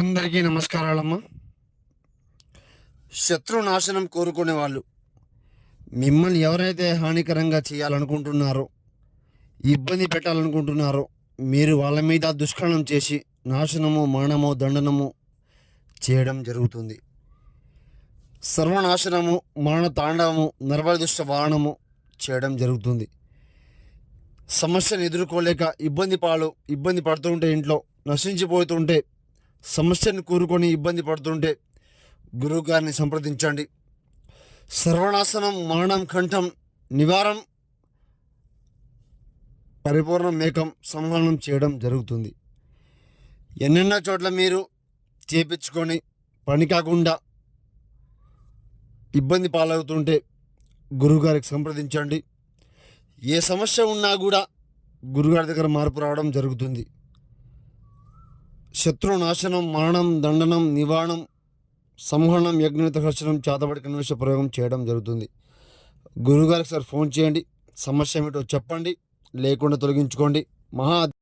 అందరికీ నమస్కారాలమ్మా. శత్రు నాశనం కోరుకునే వాళ్ళు మిమ్మల్ని ఎవరైతే హానికరంగా చేయాలనుకుంటున్నారో ఇబ్బంది పెట్టాలనుకుంటున్నారో మీరు వాళ్ళ మీద దుష్కరణం చేసి నాశనము మరణము దండనము చేయడం జరుగుతుంది. సర్వనాశనము మరణ తాండవము నర్వదుష్ట వాహనము చేయడం జరుగుతుంది. సమస్యను ఎదుర్కోలేక ఇబ్బంది పాలు ఇబ్బంది పడుతుంటే ఇంట్లో నశించిపోతుంటే సమస్యను కూరుకొని ఇబ్బంది పడుతుంటే గురువు గారిని సంప్రదించండి. సర్వనాశనం మరణం కంఠం నివారం పరిపూర్ణ మేకం సంహనం చేయడం జరుగుతుంది. ఎన్నెన్నో చోట్ల మీరు చేపించుకొని పని కాకుండా ఇబ్బంది పాలవుతుంటే గురువుగారికి సంప్రదించండి. ఏ సమస్య ఉన్నా కూడా గురుగారి దగ్గర మార్పు రావడం జరుగుతుంది. శత్రు నాశనం మరణం దండనం నివారణం సంహరణం యజ్ఞత హర్షణం చేతబడి కన్వేష ప్రయోగం చేయడం జరుగుతుంది. గురుగారికి సార్ ఫోన్ చేయండి. సమస్య ఏమిటో చెప్పండి. లేకుండా తొలగించుకోండి. మహా